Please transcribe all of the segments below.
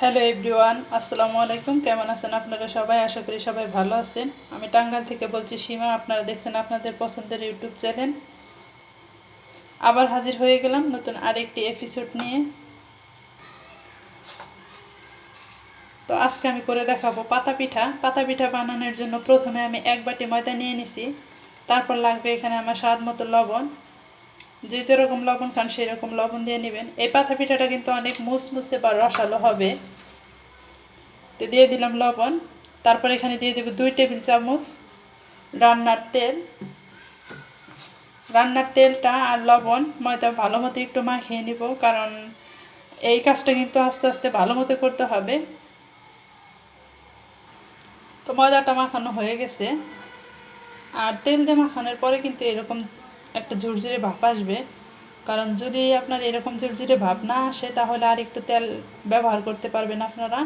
Hello everyone আসসালামু আলাইকুম। কেমন আছেন আপনারা সবাই? আশা করি সবাই ভালো আছেন। আমি টাঙ্গাল থেকে বলছি, সীমা, আপনারা দেখছেন আপনাদের পছন্দের ইউটিউব চ্যানেল। আবার হাজির হয়ে গেলাম নতুন আরেকটি এপিসোড নিয়ে। তো আজকে আমি করে দেখাবো পাতা পিঠা। পাতা পিঠা বানানোর জন্য প্রথমে আমি এক বাটি ময়দা নিয়ে নিছি। তারপর লাগবে এখানে আমার স্বাদ মতো লবণ। যে যেরকম লবণ খান সেই রকম লবণ দিয়ে নেবেন। এই পাতা পিঠাটা কিন্তু অনেক মুসমুসে বা রসালো হবে। তো দিয়ে দিলাম লবণ। তারপর এখানে দিয়ে দেবো দুই টেবিল চামচ রান্নার তেল। রান্নার তেলটা আর লবণ ময়দা ভালো মতো একটু মাখিয়ে নিব, কারণ এই কাজটা কিন্তু আস্তে আস্তে ভালো মতো করতে হবে। তো ময়দাটা মাখানো হয়ে গেছে। আর তেল দিয়ে মাখানোর পরে কিন্তু এরকম একটা ঝুরঝুরে ভাপ আসবে। কারণ যদি আপনার এরকম ঝুরঝুরে ভাব না আসে, তাহলে আর একটু তেল ব্যবহার করতে পারবেন আপনারা।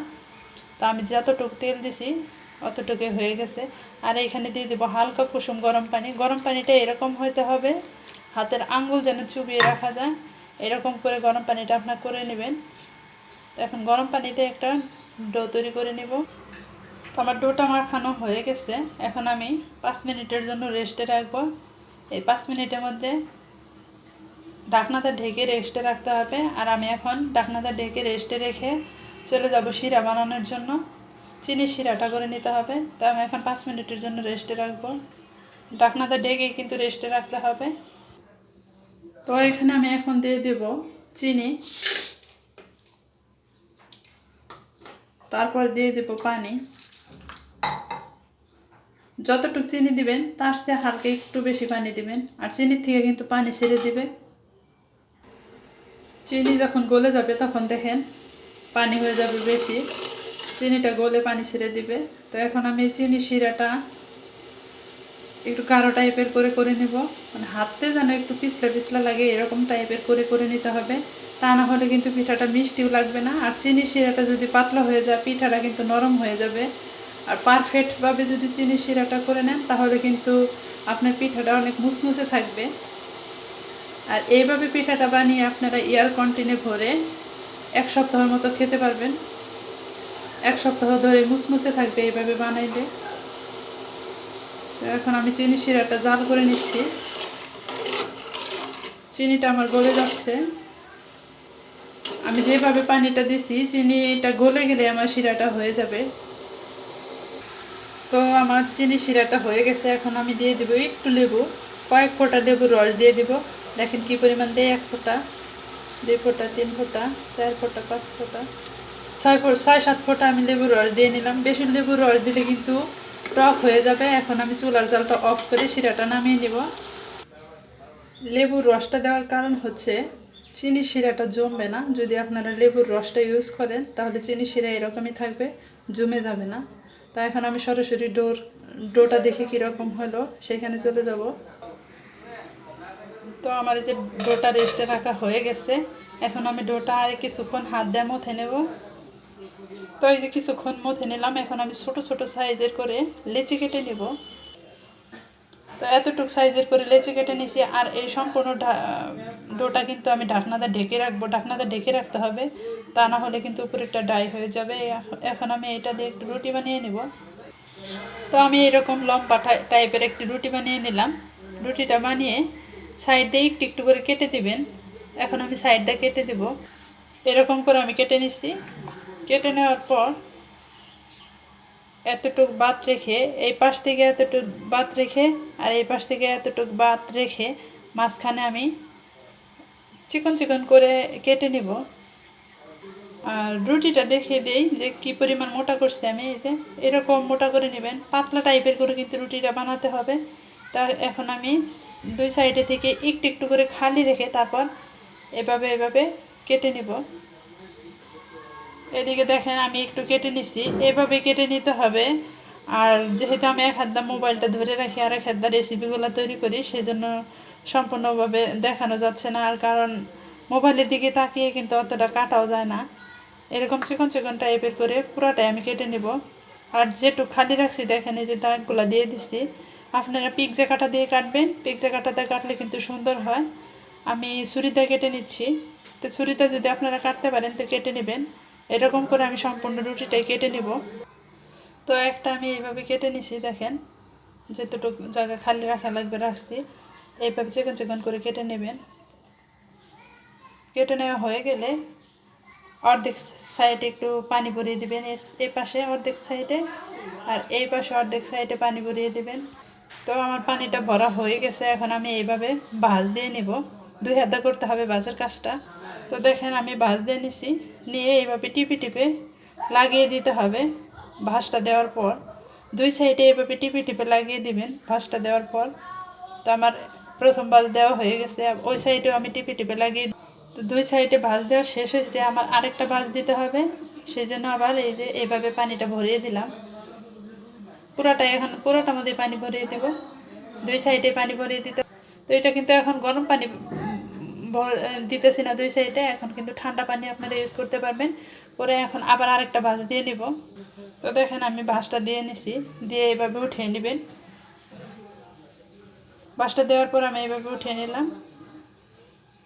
তো আমি যতটুকু তেল দিছি অতটুকু হয়ে গেছে। আর এখানে দিয়ে দেবো হালকা কুসুম গরম পানি। গরম পানিটা এরকম হইতে হবে, হাতের আঙ্গুল যেন চুবিয়ে রাখা যায়। এরকম করে গরম পানিটা আপনার করে নেবেন। তো এখন গরম পানিতে একটা ডো তৈরি করে নিব। তো আমার ডোটা মাখানো হয়ে গেছে। এখন আমি পাঁচ মিনিটের জন্য রেস্টে রাখব। এই পাঁচ মিনিটের মধ্যে ঢাকনাতে ঢেকে রেস্টে রাখতে হবে। আর আমি এখন ঢাকনাতে ঢেকে রেস্টে রেখে চলে যাব শিরা বানানোর জন্য। চিনির শিরাটা করে নিতে হবে। তো আমি এখন পাঁচ মিনিটের জন্য রেস্টে রাখব। ঢাকনাতে ঢেকে কিন্তু রেস্টে রাখতে হবে। তো এখানে আমি এখন দিয়ে দেব চিনি। তারপর দিয়ে দেব পানি। যতটুকু চিনি দিবেন, তার চেয়ে হালকা একটু বেশি পানি দিবেন। আর চিনির থেকে কিন্তু পানি ছেড়ে দিবে। চিনি যখন গলে যাবে, তখন দেখেন পানি হয়ে যাবে বেশি। চিনিটা গলে পানি ছেড়ে দিবে। তো এখন আমি চিনি শিরাটা একটু গাঢ় টাইপের করে করে নিব। মানে হাতে যেন একটু পিছলা পিছলা লাগে, এরকম টাইপের করে করে নিতে হবে। তা না হলে কিন্তু পিঠাটা মিষ্টিও লাগবে না। আর চিনি শিরাটা যদি পাতলা হয়ে যায়, পিঠাটা কিন্তু নরম হয়ে যাবে। আর পারফেক্টভাবে যদি চিনি শিরাটা করে নেন, তাহলে কিন্তু আপনার পিঠাটা অনেক মুসমুসে থাকবে। আর এইভাবে পিঠাটা বানিয়ে আপনারা এয়ার কন্টিনে ভরে এক সপ্তাহের মতো খেতে পারবেন। এক সপ্তাহ ধরে মুসমুসে থাকবে এইভাবে বানাইলে। এখন আমি চিনি শিরাটা জাল করে নিচ্ছি। চিনিটা আমার গলে যাচ্ছে। আমি যেভাবে পানিটা দিছি, চিনিটা গলে গেলে আমার শিরাটা হয়ে যাবে। তো আমার চিনি শিরাটা হয়ে গেছে, এখন আমি দিয়ে দেবো একটু লেবু, কয়েক ফোঁটা লেবুর রস দিয়ে দেবো। দেখেন কি পরিমাণ দেয়, এক ফোঁটা, দুই ফোঁটা, তিন ফোঁটা, চার ফোঁটা, পাঁচ ফোঁটা। ছয় ফোট ছয়, সাত ফোঁটা আমি লেবুর রস দিয়ে নিলাম। বেশি লেবুর রস দিলে কিন্তু টক হয়ে যাবে। এখন আমি চুলার জালটা অফ করে শিরাটা নামিয়ে নেব। লেবুর রসটা দেওয়ার কারণ হচ্ছে চিনি শিরাটা জমবে না। যদি আপনারা লেবুর রসটা ইউজ করেন, তাহলে চিনি শিরা এরকমই থাকবে, জমে যাবে না। তা এখন আমি সরাসরি ডোর, ডোটা দেখে কীরকম হলো, সেখানে চলে যাব। তো আমার এই যে ডোটা রেস্টে রাখা হয়ে গেছে, এখন আমি ডোটা আর কিছুক্ষণ হাত দিয়ে মথে নেব। তো এই যে কিছুক্ষণ মথে নিলাম, এখন আমি ছোট ছোট সাইজের করে লেচি কেটে নেব। তো এতটুকু সাইজের করে লেচি কেটে নিছি, আর এই সম্পূর্ণ ডোটা কিন্তু আমি ঢাকনাতে ঢেকে রাখব। ঢাকনাতে ঢেকে রাখতে হবে, তা না হলে কিন্তু উপরেরটা ডাই হয়ে যাবে। এখন আমি এটা দিয়ে একটু রুটি বানিয়ে নেব। তো আমি এরকম লম্বা টাইপের একটি রুটি বানিয়ে নিলাম। রুটিটা বানিয়ে সাইড দিয়ে একটু একটু করে কেটে দিবেন। এখন আমি সাইড দিয়ে কেটে দেব। এরকম করে আমি কেটে নিচ্ছি কেটে নেওয়ার পর এতটুক বাদ রেখে, এই পাশ থেকে এতটুক বাদ রেখে আর এই পাশ থেকে এতটুক বাদ রেখে মাঝখানে আমি চিকন চিকন করে কেটে নিব। আর রুটিটা দেখিয়ে দিই যে কি পরিমাণ মোটা করছি আমি, এই যে এরকম মোটা করে নেবেন। পাতলা টাইপের করে কিন্তু রুটিটা বানাতে হবে। তার এখন আমি দুই সাইডে থেকে একটু একটু করে খালি রেখে তারপর এভাবে এভাবে কেটে নিব। এদিকে দেখেন আমি একটু কেটে নিছি। এভাবে কেটে নিতে হবে। আর যেহেতু আমি এক হাত মোবাইলটা ধরে রাখি আর এক হাত রেসিপিগুলো তৈরি করি সেই জন্য সম্পূর্ণভাবে দেখানো যাচ্ছে না। আর কারণ মোবাইলের দিকে তাকিয়ে কিন্তু অতটা কাটাও যায় না। এরকম চিকন চিকন টাইপের করে পুরাটাই আমি কেটে নেব। আর যেটুকু খালি রাখছি, দেখেন এই যে দাগগুলো দিয়ে দিচ্ছি আপনারা পিকজা কাটা দিয়ে কাটবেন। পিকজা কাটাতে কাটলে কিন্তু সুন্দর হয়। আমি ছুরিতে কেটে নিচ্ছি। তো ছুরিতে যদি আপনারা কাটতে পারেন, তো কেটে নেবেন। এরকম করে আমি সম্পূর্ণ রুটিটাই কেটে নিব। তো একটা আমি এইভাবে কেটে নিছি, দেখেন। যেতটুকু জায়গা খালি রাখা লাগবে, রাখছি। এইভাবে চিকন চিকন করে কেটে নেবেন। কেটে নেওয়া হয়ে গেলে অর্ধেক সাইডে একটু পানি ভরিয়ে দেবেন। এই পাশে অর্ধেক সাইডে আর এই পাশে অর্ধেক সাইডে পানি ভরিয়ে দেবেন। তো আমার পানিটা ভরা হয়ে গেছে, এখন আমি এইভাবে ভাজ দিয়ে নেব। দুই হাতে করতে হবে ভাজের কাজটা। তো দেখেন আমি ভাজ দিয়ে নিছি। নিয়ে এইভাবে টিপে টিপে লাগিয়ে দিতে হবে ভাঁজটা দেওয়ার পর। দুই সাইডে এইভাবে টিপে টিপে লাগিয়ে দিবেন ভাঁজটা দেওয়ার পর। তো আমার প্রথম ভাজ দেওয়া হয়ে গেছে ওই সাইডেও আমি টিপে টিপে লাগিয়ে তো দুই সাইডে ভাজ দেওয়া শেষ হয়েছে, আমার আরেকটা ভাজ দিতে হবে। সেই জন্য আবার এই যে এইভাবে পানিটা ভরিয়ে দিলাম। পুরোটাই এখন পুরোটার মধ্যে পানি ভরিয়ে দেব। দুই সাইডে পানি ভরিয়ে দিতে তো এটা কিন্তু এখন গরম পানি দিতেছি না দুই সাইডে এখন কিন্তু ঠান্ডা পানি আপনারা ইউজ করতে পারবেন। পরে এখন আবার আরেকটা ভাজ দিয়ে নিব। তো দেখেন আমি ভাঁজটা দিয়ে নিছি, দিয়ে এইভাবে উঠিয়ে নেবেন। বাসটা দেওয়ার পর আমি এইভাবে উঠিয়ে নিলাম।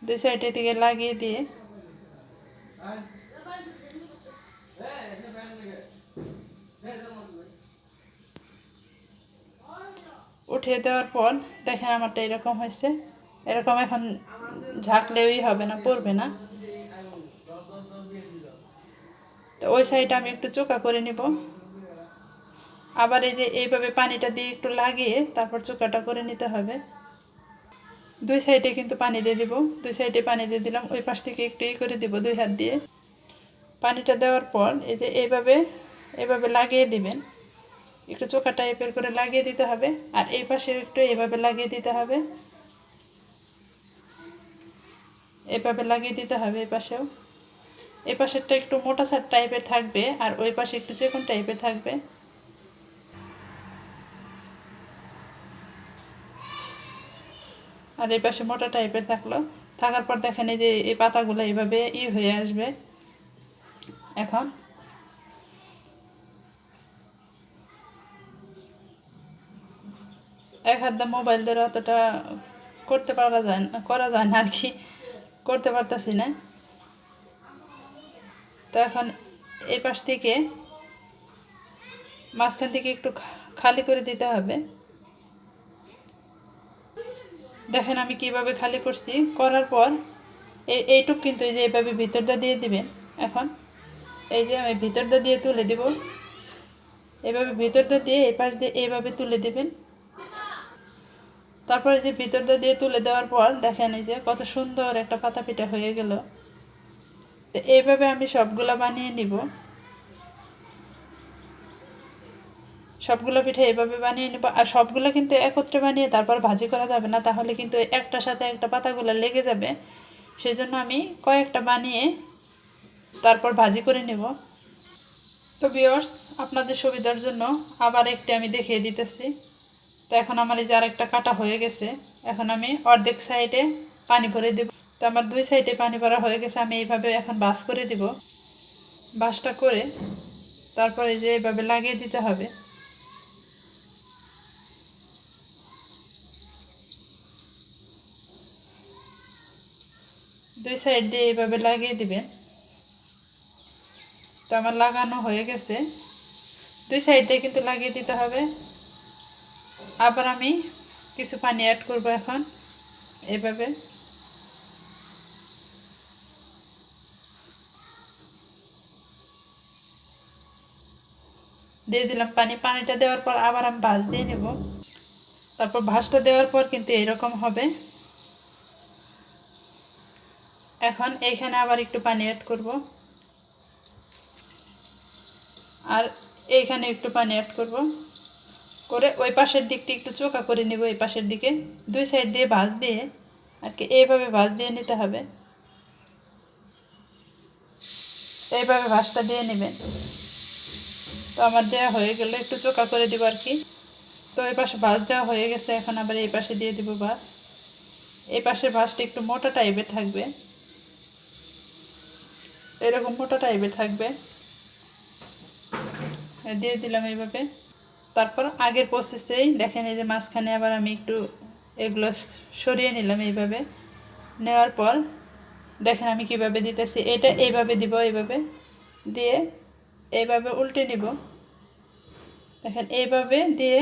দুই সাইডে দিকে লাগিয়ে দিয়ে। উঠিয়ে দেওয়ার পর দেখেন আমারটা এরকম হয়েছে। এরকম এখন ঝাঁকলেই হবে না, পড়বে না। তো ওই সাইডে আমি একটু চোকা করে নিব। আবার এই যে এইভাবে পানিটা দিয়ে একটু লাগিয়ে তারপর চোকাটা করে নিতে হবে। দুই সাইডে কিন্তু পানি দিয়ে দিব। দুই সাইডে পানি দিয়ে দিলাম, ওই পাশ থেকে একটু ই করে দিব দুই হাত দিয়ে। পানিটা দেওয়ার পর এই যে এইভাবে এভাবে লাগিয়ে দিবেন। একটু চোখা টাইপের করে লাগিয়ে দিতে হবে। আর এই পাশে একটু এভাবে লাগিয়ে দিতে হবে। এভাবে লাগিয়ে দিতে হবে এই পাশেও। এই পাশেরটা একটু মোটা সার টাইপের থাকবে আর ওই পাশে একটু চিকন টাইপের থাকবে। আর এই পাশে মোটা টাইপের থাকল। থাকার পর দেখেন এই যে এই পাতাগুলো এইভাবে ই হয়ে আসবে। এখন এক হাত মোবাইল ধরে অতটা করতে পারা যায় না, করা যায় না আর কি। করতে পারতাছি না। তো এখন এই পাশ থেকে মাঝখান থেকে একটু খালি করে দিতে হবে। দেখেন আমি কীভাবে খালি করছি। করার পর এই এইটুক কিন্তু এই যে এইভাবে ভিতরটা দিয়ে দিবেন। এখন এই যে আমি ভিতরটা দিয়ে তুলে দিব। এভাবে ভিতরটা দিয়ে এই পাশ দিয়ে এইভাবে তুলে দিবেন। তারপরে যে ভিতরটা দিয়ে তুলে দেওয়ার পর দেখেন যে কত সুন্দর একটা পাতা পিঠা হয়ে গেল। তো এইভাবে আমি সবগুলা বানিয়ে নিব। সবগুলো পিঠে এইভাবে বানিয়ে নেব। আর সবগুলো কিন্তু একত্রে বানিয়ে তারপর ভাজি করা যাবে না, তাহলে কিন্তু একটার সাথে একটা পাতাগুলো লেগে যাবে। সেই জন্য আমি কয়েকটা বানিয়ে তারপর ভাজি করে নেব। তো বিয়ার্স আপনাদের সুবিধার জন্য আবার একটি আমি দেখিয়ে দিতেছি। তো এখন আমার এই যে আরেকটা কাটা হয়ে গেছে, এখন আমি অর্ধেক সাইডে পানি ভরে দেব। তো আমার দুই সাইডে পানি ভরা হয়ে গেছে, আমি এইভাবে এখন বাস করে দিব। বাসটা করে তারপরে যে এইভাবে লাগিয়ে দিতে হবে। দুই সাইড দিয়ে এইভাবে লাগিয়ে দিবেন। তো আমার লাগানো হয়ে গেছে। দুই সাইড দিয়ে কিন্তু লাগিয়ে দিতে হবে। আবার আমি কিছু পানি অ্যাড করব এখন, এভাবে। দিয়ে দিলাম পানি, পানিটা দেওয়ার পর আবার আমি ভাজ দিয়ে নেব। তারপর ভাজটা দেওয়ার পর কিন্তু এরকম হবে। এখন এইখানে আবার একটু পানি অ্যাড করব। আর এইখানে একটু পানি অ্যাড করব। করে ওই পাশের দিকটি একটু চোকা করে নেব, এই পাশের দিকে। দুই সাইড দিয়ে ভাঁজ দিয়ে আর কি এইভাবে ভাঁজ দিয়ে নিতে হবে। এইভাবে ভাঁজটা দিয়ে নেবেন। তো আমার দেওয়া হয়ে গেলে একটু চোকা করে দিব আর কি। তো এই পাশে ভাঁজ দেওয়া হয়ে গেছে, এখন আবার এই পাশে দিয়ে দিব ভাঁজ। এই পাশের ভাঁজটা একটু মোটা টাইপের থাকবে। এরকম মোটা টাইপের থাকবে। দিয়ে দিলাম এইভাবে। তারপর আগের প্রসেসেই দেখেন এই যে মাঝখানে আবার আমি একটু এগুলো সরিয়ে নিলাম এইভাবে। নেওয়ার পর দেখেন আমি কীভাবে দিতেছি, এটা এইভাবে দিব, এইভাবে দিয়ে এইভাবে উল্টে নিব। দেখেন এইভাবে দিয়ে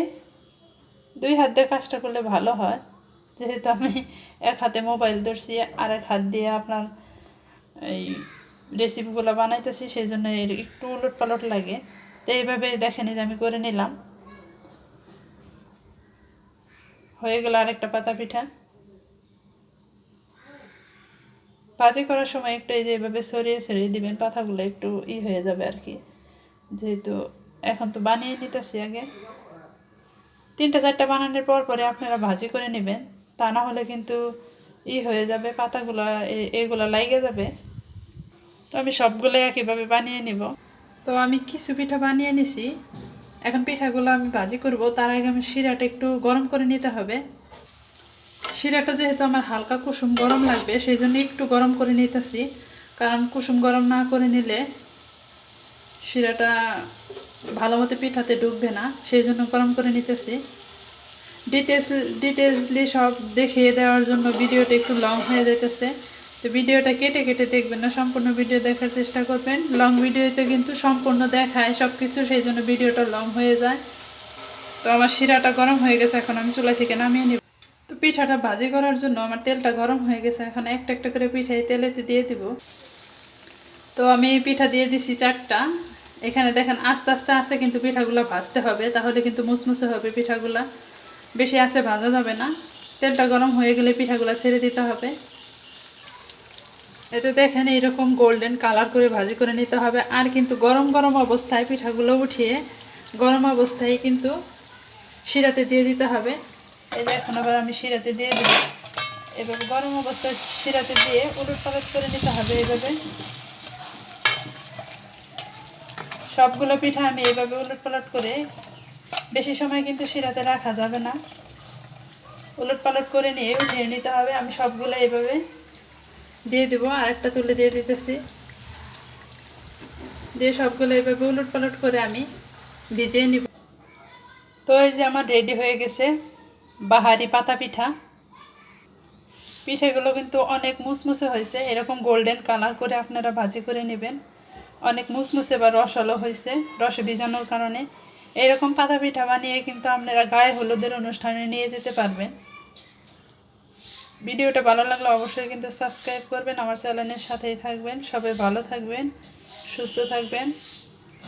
দুই হাত দিয়ে কাজটা করলে ভালো হয়। যেহেতু আমি এক হাতে মোবাইল ধরছি আর এক হাত দিয়ে আপনার এই রেসিপিগুলো বানাইতেছি, সেই জন্য এর একটু উলট পালট লাগে। তো এইভাবে দেখেন যে আমি করে নিলাম। হয়ে গেল আরেকটা পাতা পিঠা। ভাজি করার সময় একটু এই যে এভাবে সরিয়ে সরিয়ে দিবেন, পাতাগুলো একটু ই হয়ে যাবে আর কি। যেহেতু এখন তো বানিয়ে নিতেছি আগে। তিনটা চারটা বানানোর পর পরে আপনারা ভাজি করে নেবেন। তা না হলে কিন্তু ই হয়ে যাবে, পাতাগুলো এগুলো লাইগে যাবে। তো আমি সবগুলো একইভাবে বানিয়ে নিব। তো আমি কিছু পিঠা বানিয়ে নিছি। এখন পিঠাগুলো আমি ভাজি করব। তার আগে আমি শিরাটা একটু গরম করে নিতে হবে। শিরাটা যেহেতু আমার হালকা কুসুম গরম লাগবে সেই জন্য একটু গরম করে নিতেছি। কারণ কুসুম গরম না করে নিলে শিরাটা ভালো মতো পিঠাতে ঢুকবে না সেই জন্য গরম করে নিতেছি। ডিটেলস ডিটেলসলি সব দেখিয়ে দেওয়ার জন্য ভিডিওটা একটু লং হয়ে যেতেছে তো ভিডিওটা কেটে কেটে দেখবেন না, সম্পূর্ণ ভিডিও দেখার চেষ্টা করবেন। লং ভিডিওতে কিন্তু সম্পূর্ণ দেখায় সব কিছু সেই জন্য ভিডিওটা লং হয়ে যায়। তো আমার শিরাটা গরম হয়ে গেছে, এখন আমি চুলা থেকে নামিয়ে নিব। তো পিঠাটা ভাজি করার জন্য আমার তেলটা গরম হয়ে গেছে, এখন একটা একটা করে পিঠা এই তেলেতে দিয়ে দিব। তো আমি পিঠা দিয়ে দিছি চারটা। এখানে দেখেন আস্তে আস্তে আছে কিন্তু পিঠাগুলো ভাজতে হবে, তাহলে কিন্তু মুসমুসে হবে পিঠাগুলা। বেশি আছে ভাজা যাবে না। তেলটা গরম হয়ে গেলে পিঠাগুলো ছেড়ে দিতে হবে। এতে দেখেন এইরকম গোল্ডেন কালার করে ভাজি করে নিতে হবে। আর কিন্তু গরম গরম অবস্থায় পিঠাগুলো উঠিয়ে গরম অবস্থায় কিন্তু শিরাতে দিয়ে দিতে হবে। এই যে এখন আবার আমি শিরাতে দিয়ে দিই এভাবে গরম অবস্থায় শিরাতে দিয়ে উলট পালট করে নিতে হবে এইভাবে। সবগুলো পিঠা আমি এইভাবে উলট পালট করে বেশি সময় কিন্তু শিরাতে রাখা যাবে না। উলট পালট করে নিয়ে উঠিয়ে নিতে হবে। আমি সবগুলো এইভাবে দিয়ে দেবো, আরেকটা তুলে দিয়ে দিতেছি। দিয়ে সবগুলো এইভাবে উলট পালট করে আমি ভিজিয়ে নিব। তো এই যে আমার রেডি হয়ে গেছে বাহারি পাতা পিঠা। পিঠেগুলো কিন্তু অনেক মুসমুসে হয়েছে, এরকম গোল্ডেন কালার করে আপনারা ভাজি করে নেবেন। অনেক মুসমুসে বা রসালো হয়েছে, রসে ভিজানোর কারণে। এরকম পাতা পিঠা বানিয়ে কিন্তু আপনারা গায়ে হলুদের অনুষ্ঠানে নিয়ে যেতে পারবেন। ভিডিওটা ভালো লাগলে অবশ্যই কিন্তু সাবস্ক্রাইব করবেন, আমার চ্যানেলের সাথেই থাকবেন। সবাই ভালো থাকবেন, সুস্থ থাকবেন।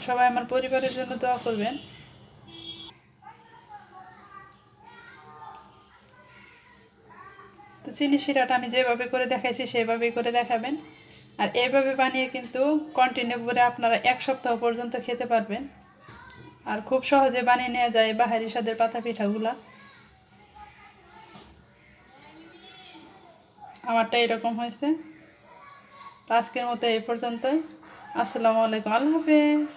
সবাই আমার পরিবারের জন্য দোয়া করবেন। তো চিনি শিরাটা আমি যেভাবে করে দেখাইছি, সেভাবেই করে দেখাবেন। আর এইভাবে বানিয়ে কিন্তু কন্টিনিউ করে আপনারা এক সপ্তাহ পর্যন্ত খেতে পারবেন। আর খুব সহজে বানিয়ে নেওয়া যায়, বাহারি স্বাদের পাতা পিঠাগুলা আমারটা এরকম হয়েছে। তো আজকের মতো এই পর্যন্তই। আসসালামু আলাইকুম। আল্লাহ হাফেজ।